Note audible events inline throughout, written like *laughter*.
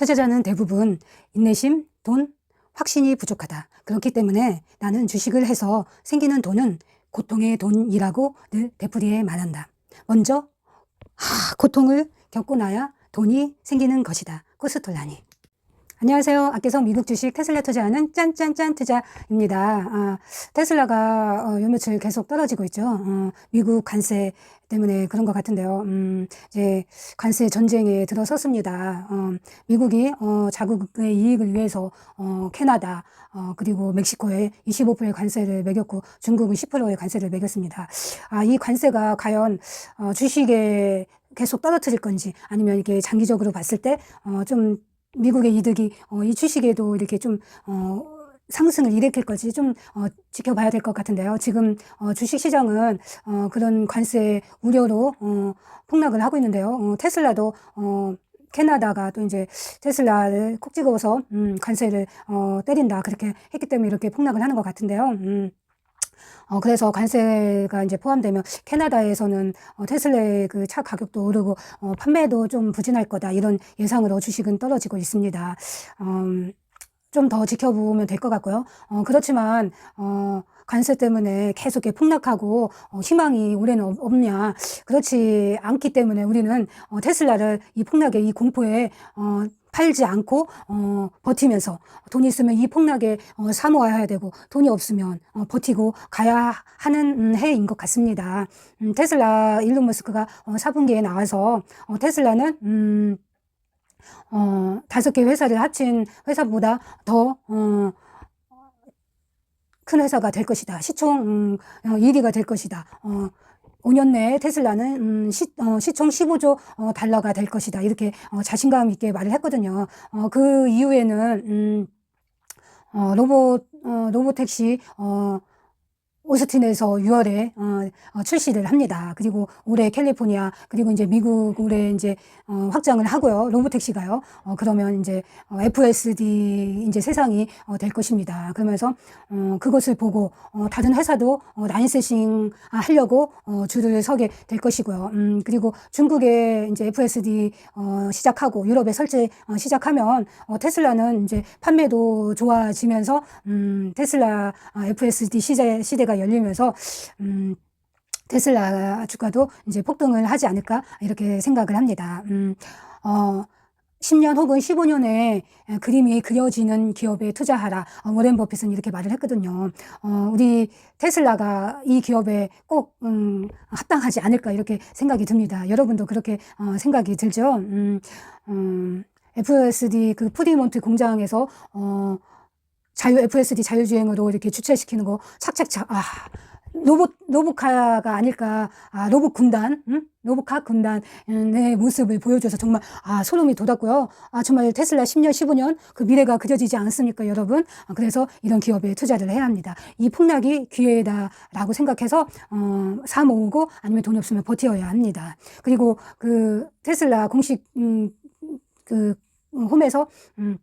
투자자는 대부분 인내심, 돈, 확신이 부족하다. 그렇기 때문에 나는 주식을 해서 생기는 돈은 고통의 돈이라고 늘 되풀이해 말한다. 먼저 하, 고통을 겪고 나야 돈이 생기는 것이다. 코스톨라니. 안녕하세요. 아껴서 미국 주식 테슬라 투자하는 짠짠짠 투자입니다. 아, 테슬라가 어, 요 며칠 계속 떨어지고 있죠. 어, 미국 관세 때문에 그런 것 같은데요. 음, 이제 관세 전쟁에 들어섰습니다. 어, 미국이 어, 자국의 이익을 위해서 어, 캐나다 어, 그리고 멕시코에 25%의 관세를 매겼고 중국은 10%의 관세를 매겼습니다. 아, 이 관세가 과연 어, 주식에 계속 떨어뜨릴 건지 아니면 이게 장기적으로 봤을 때 어, 좀 미국의 이득이 어, 이 주식에도 이렇게 좀 어, 상승을 일으킬 것이 좀 어, 지켜봐야 될 것 같은데요. 지금 어, 주식 시장은 어, 그런 관세 우려로 어, 폭락을 하고 있는데요. 어, 테슬라도 어, 캐나다가 또 이제 테슬라를 콕 찍어서 음, 관세를 어, 때린다 그렇게 했기 때문에 이렇게 폭락을 하는 것 같은데요. 음. 어, 그래서 관세가 이제 포함되면 캐나다에서는 어, 테슬라의 그 차 가격도 오르고 어, 판매도 좀 부진할 거다 이런 예상으로 주식은 떨어지고 있습니다. 음, 좀더 지켜보면 될 것 같고요. 어, 그렇지만 어, 관세 때문에 계속 폭락하고 어, 희망이 올해는 없- 없냐 그렇지 않기 때문에 우리는 어, 테슬라를 이 폭락의 이 공포에 어, 팔지 않고 어, 버티면서 돈이 있으면 이 폭락에 어, 사모아야 되고 돈이 없으면 어, 버티고 가야 하는 음, 해인 것 같습니다. 음, 테슬라 일론 머스크가 어, 4분기에 나와서 어, 테슬라는 음, 어, 다섯 개 회사를 합친 회사보다 더 어, 큰 회사가 될 것이다. 시총 음, 어, 1위가 될 것이다. 어, 5년 내에 테슬라는 음, 시, 어, 시총 15조 어, 달러가 될 것이다. 이렇게 어, 자신감 있게 말을 했거든요. 어, 그 이후에는 음, 어, 로봇 어, 로봇 택시 어, 오스틴에서 6월에 어, 어, 출시를 합니다. 그리고 올해 캘리포니아 그리고 이제 미국 올해 이제 어, 확장을 하고요. 로보택시가요. 어, 그러면 이제 어, FSD 이제 세상이 어, 될 것입니다. 그러면서 어, 그것을 보고 어, 다른 회사도 어, 라인세싱 하려고 어, 줄을 서게 될 것이고요. 음, 그리고 중국에 이제 FSD 어, 시작하고 유럽에 설치 어, 시작하면 어, 테슬라는 이제 판매도 좋아지면서 음, 테슬라 어, FSD 시대, 시대가 열리면서 음, 테슬라 주가도 이제 폭등을 하지 않을까 이렇게 생각을 합니다. 음, 어, 10년 혹은 15년의 그림이 그려지는 기업에 투자하라. 어, 워렌 버핏은 이렇게 말을 했거든요. 어, 우리 테슬라가 이 기업에 꼭 음, 합당하지 않을까 이렇게 생각이 듭니다. 여러분도 그렇게 어, 생각이 들죠? 음, 음, FSD 그 프리몬트 공장에서 어, 자유 FSD 자유주행으로 이렇게 주최시키는 거 착착착. 아 로봇 로봇카가 아닐까. 아 로봇 군단 응? 로봇카 군단의 모습을 보여줘서 정말 아 소름이 돋았고요. 아 정말 테슬라 10년 15년 그 미래가 그려지지 않습니까 여러분? 아, 그래서 이런 기업에 투자를 해야 합니다. 이 폭락이 기회다라고 생각해서 어, 사 모으고 아니면 돈이 없으면 버텨야 합니다. 그리고 그 테슬라 공식 음, 그 홈에서 음,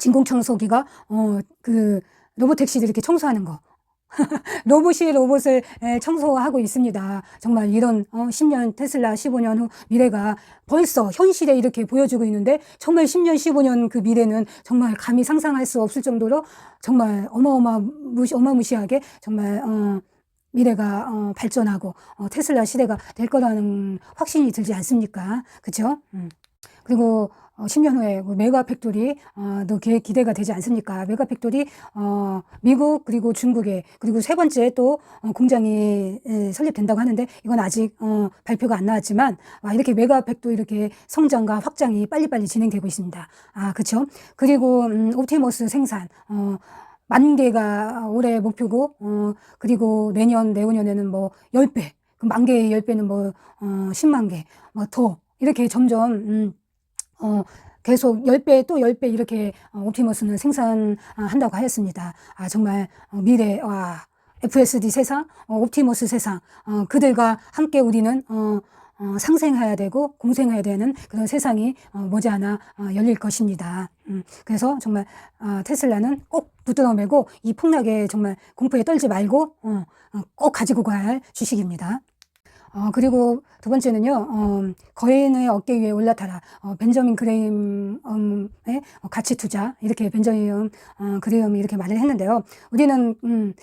진공청소기가 어 그 로봇 택시들 이렇게 청소하는 거. *laughs* 로봇이 로봇을 에, 청소하고 있습니다. 정말 이런 어, 10년 테슬라 15년 후 미래가 벌써 현실에 이렇게 보여주고 있는데 정말 10년 15년 그 미래는 정말 감히 상상할 수 없을 정도로 정말 어마어마무시 어마무시하게 정말 어, 미래가 어, 발전하고 어, 테슬라 시대가 될 거라는 확신이 들지 않습니까? 그렇죠? 음. 그리고 어, 10년 후에 그 메가 팩토리 어, 또 기- 기대가 되지 않습니까? 메가 팩토리 어, 미국 그리고 중국에 그리고 세 번째 또 어, 공장이 에, 설립된다고 하는데 이건 아직 어, 발표가 안 나왔지만 와, 이렇게 메가 팩토리 이렇게 성장과 확장이 빨리빨리 진행되고 있습니다. 아, 그렇죠? 그리고 음, 옵티머스 생산 어, 만 개가 올해 목표고 어, 그리고 내년 내후년에는 뭐 10배 그 만 개의 10배는 뭐 어, 10만 개 뭐 더 이렇게 점점 음, 어, 계속 10배 또 10배 이렇게 어, 옵티머스는 생산한다고 하였습니다. 아, 정말 어, 미래, 와, FSD 세상, 어, 옵티머스 세상, 어, 그들과 함께 우리는 어, 어, 상생해야 되고 공생해야 되는 그런 세상이 어, 머지않아 어, 열릴 것입니다. 음, 그래서 정말 어, 테슬라는 꼭 붙들어 매고 이 폭락에 정말 공포에 떨지 말고 어, 어, 꼭 가지고 할 주식입니다. 어, 그리고 두 번째는요, 어, 거인의 어깨 위에 올라타라. 어, 벤저민 그레임의 어, 가치 투자. 이렇게 벤저민 어, 그레임이 이렇게 말을 했는데요. 우리는, 음,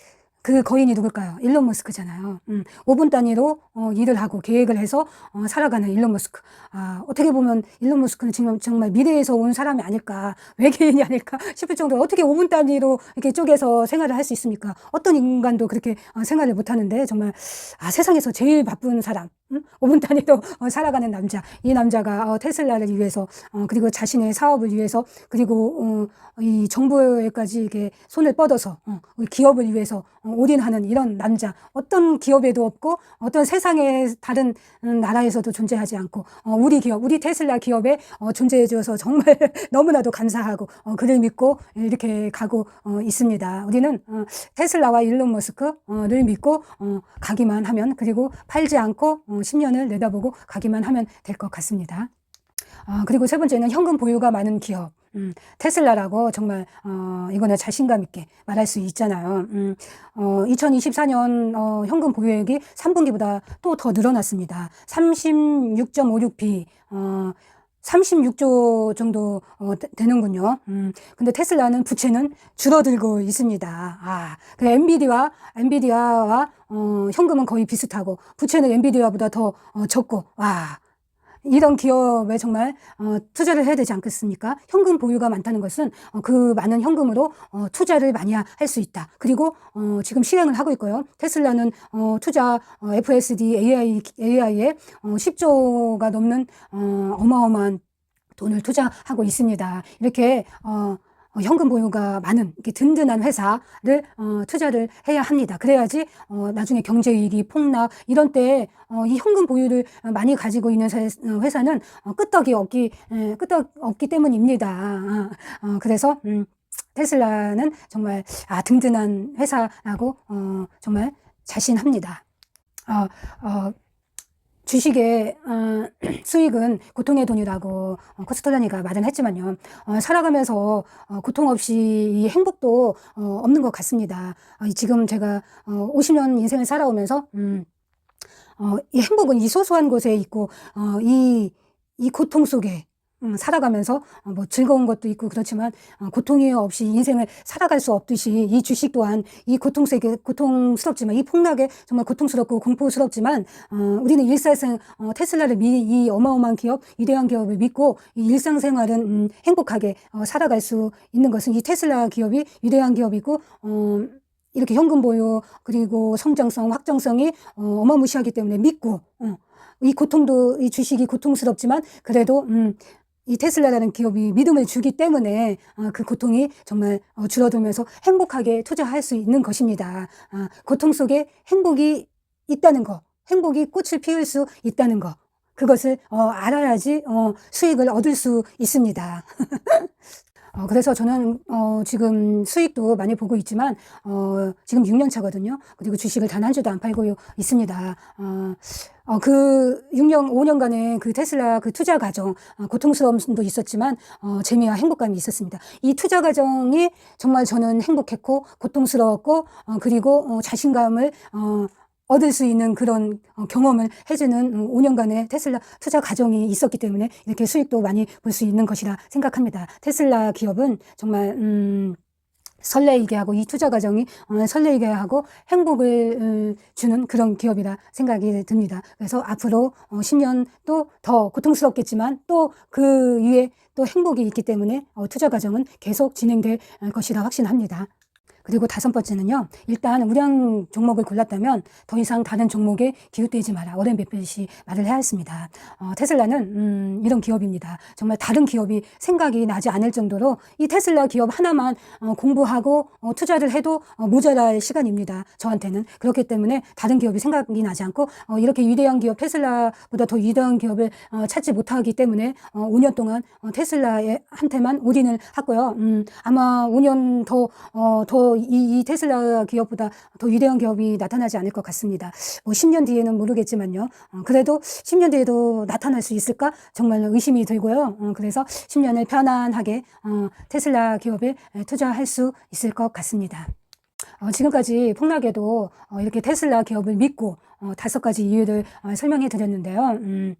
그 거인이 누굴까요? 일론 머스크잖아요. 음, 5분 단위로 어, 일을 하고 계획을 해서 어, 살아가는 일론 머스크. 아, 어떻게 보면 일론 머스크는 지금 정말 미래에서 온 사람이 아닐까, *laughs* 외계인이 아닐까 싶을 정도로 어떻게 5분 단위로 이렇게 쪼개서 생활을 할 수 있습니까? 어떤 인간도 그렇게 어, 생활을 못 하는데 정말 아, 세상에서 제일 바쁜 사람. 음? 5분 단위로 어, 살아가는 남자. 이 남자가 어, 테슬라를 위해서 어, 그리고 자신의 사업을 위해서 그리고 어, 이 정부에까지 이게 손을 뻗어서 어, 기업을 위해서 어, 올인하는 이런 남자. 어떤 기업에도 없고 어떤 세상의 다른 음, 나라에서도 존재하지 않고 어, 우리 기업, 우리 테슬라 기업에 어, 존재해줘서 정말 *laughs* 너무나도 감사하고 어, 그를 믿고 이렇게 가고 어, 있습니다. 우리는 어, 테슬라와 일론 머스크를 믿고 어, 가기만 하면 그리고 팔지 않고 어, 10년을 내다보고 가기만 하면 될 것 같습니다. 아, 그리고 세 번째는 현금 보유가 많은 기업. 음, 테슬라라고 정말 어, 이거는 자신감 있게 말할 수 있잖아요. 음, 어, 2024년 어, 현금 보유액이 3분기보다 또 더 늘어났습니다. 36.56b 어, 36조 정도 어, 되- 되는군요. 음, 근데 테슬라는 부채는 줄어들고 있습니다. 아, 그 엔비디아, 엔비디아와 어, 현금은 거의 비슷하고 부채는 엔비디아보다 더 어, 적고, 와. 이런 기업에 정말 어, 투자를 해야 되지 않겠습니까? 현금 보유가 많다는 것은 어, 그 많은 현금으로 어, 투자를 많이 할 수 있다. 그리고 어, 지금 실행을 하고 있고요. 테슬라는 어, 투자 어, FSD AI AI에 어, 10조가 넘는 어, 어마어마한 돈을 투자하고 있습니다. 이렇게 어, 어, 현금 보유가 많은 이렇게 든든한 회사를 어, 투자를 해야 합니다. 그래야지 어, 나중에 경제 위기, 폭락 이런 때에 어, 이 현금 보유를 많이 가지고 있는 세- 어, 회사는 어, 끄떡이 없기 에, 끄떡 없기 때문입니다. 아, 어, 그래서 음, 테슬라는 정말 아, 든든한 회사라고 어, 정말 자신합니다. 어, 어, 주식의 어, *clears throat* 수익은 고통의 돈이라고 어, 코스톨라니가 말은 했지만요. 어, 살아가면서 어, 고통 없이 이 행복도 어, 없는 것 같습니다. 어, 이 지금 제가 어, 50년 인생을 살아오면서 음, 어, 이 행복은 이 소소한 곳에 있고 어, 이, 이 고통 속에 음, 살아가면서 어, 뭐 즐거운 것도 있고 그렇지만 어, 고통이 없이 인생을 살아갈 수 없듯이 이 주식 또한 이 고통스럽게 고통스럽지만 이 폭락에 정말 고통스럽고 공포스럽지만 어, 우리는 일사생 어, 테슬라를 미, 이 어마어마한 기업 위대한 기업을 믿고 이 일상생활은 음, 행복하게 어, 살아갈 수 있는 것은 이 테슬라 기업이 위대한 기업이고 어, 이렇게 현금 보유 그리고 성장성 확장성이 어, 어마무시하기 때문에 믿고 어, 이 고통도 이 주식이 고통스럽지만 그래도 음, 이 테슬라라는 기업이 믿음을 주기 때문에 어, 그 고통이 정말 어, 줄어들면서 행복하게 투자할 수 있는 것입니다. 아, 고통 속에 행복이 있다는 거, 행복이 꽃을 피울 수 있다는 거, 그것을 어, 알아야지 어, 수익을 얻을 수 있습니다. *laughs* 어, 그래서 저는 어, 지금 수익도 많이 보고 있지만 어, 지금 6년 차거든요. 그리고 주식을 단 한 주도 안 팔고 있습니다. 어, 어, 그 6년, 5년간의 그 테슬라 그 투자 과정, 어, 고통스러움도 있었지만, 어, 재미와 행복감이 있었습니다. 이 투자 과정이 정말 저는 행복했고, 고통스러웠고, 어, 그리고 어, 자신감을, 어, 얻을 수 있는 그런 어, 경험을 해주는 음, 5년간의 테슬라 투자 과정이 있었기 때문에 이렇게 수익도 많이 볼 수 있는 것이라 생각합니다. 테슬라 기업은 정말, 음, 설레이게 하고 이 투자 과정이 어, 설레이게 하고 행복을 음, 주는 그런 기업이라 생각이 듭니다. 그래서 앞으로 어, 10년 또 더 고통스럽겠지만 또 그 위에 또 행복이 있기 때문에 어, 투자 과정은 계속 진행될 어, 것이라 확신합니다. 그리고 다섯 번째는요. 일단 우량 종목을 골랐다면 더 이상 다른 종목에 기웃대지 마라. 워렌 베핏이 말을 해야 했습니다. 어, 테슬라는 음, 이런 기업입니다. 정말 다른 기업이 생각이 나지 않을 정도로 이 테슬라 기업 하나만 어, 공부하고 어, 투자를 해도 어, 모자랄 시간입니다. 저한테는 그렇기 때문에 다른 기업이 생각이 나지 않고 어, 이렇게 위대한 기업 테슬라보다 더 위대한 기업을 어, 찾지 못하기 때문에 어, 5년 동안 어, 테슬라에 한테만 올인을 하고요. 음, 아마 5년 더 어, 더 이, 이 테슬라 기업보다 더 위대한 기업이 나타나지 않을 것 같습니다. 뭐 10년 뒤에는 모르겠지만요. 어, 그래도 10년 뒤에도 나타날 수 있을까? 정말 의심이 들고요. 어, 그래서 10년을 편안하게 어, 테슬라 기업에 에, 투자할 수 있을 것 같습니다. 어, 지금까지 폭락에도 어, 이렇게 테슬라 기업을 믿고 어, 다섯 가지 이유를 어, 설명해 드렸는데요. 음,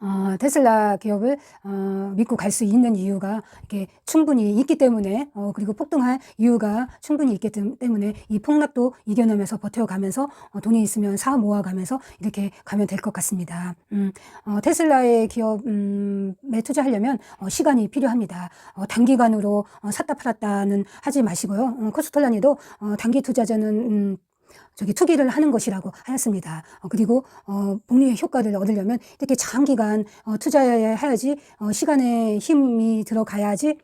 어, 테슬라 기업을 어, 믿고 갈 수 있는 이유가 이렇게 충분히 있기 때문에 어, 그리고 폭등할 이유가 충분히 있기 때- 때문에 이 폭락도 이겨내면서 버텨가면서 어, 돈이 있으면 사 모아가면서 이렇게 가면 될 것 같습니다. 음, 어, 테슬라의 기업에 투자하려면 어, 시간이 필요합니다. 어, 단기간으로 어, 샀다 팔았다는 하지 마시고요. 어, 코스톨라니도 어, 단기 투자자는 음, 저기 투기를 하는 것이라고 하였습니다. 어, 그리고 어, 복리의 효과를 얻으려면 이렇게 장기간 어, 투자해야지 어, 시간에 힘이 들어가야지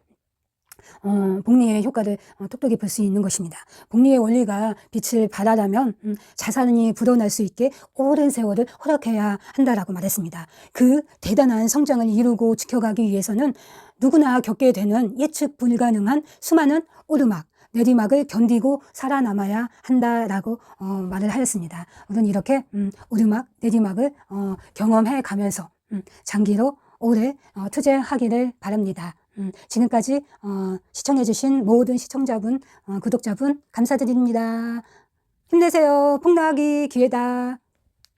어, 복리의 효과를 어, 똑똑히 볼 수 있는 것입니다. 복리의 원리가 빛을 발하려면 음, 자산이 불어날 수 있게 오랜 세월을 허락해야 한다라고 말했습니다. 그 대단한 성장을 이루고 지켜가기 위해서는 누구나 겪게 되는 예측 불가능한 수많은 오르막, 내리막을 견디고 살아남아야 한다라고 어, 말을 하였습니다. 우리는 이렇게 음, 오르막, 내리막을 어, 경험해 가면서 음, 장기로 오래 어, 투자하기를 바랍니다. 음, 지금까지 어, 시청해주신 모든 시청자분, 어, 구독자분 감사드립니다. 힘내세요. 폭락이 기회다.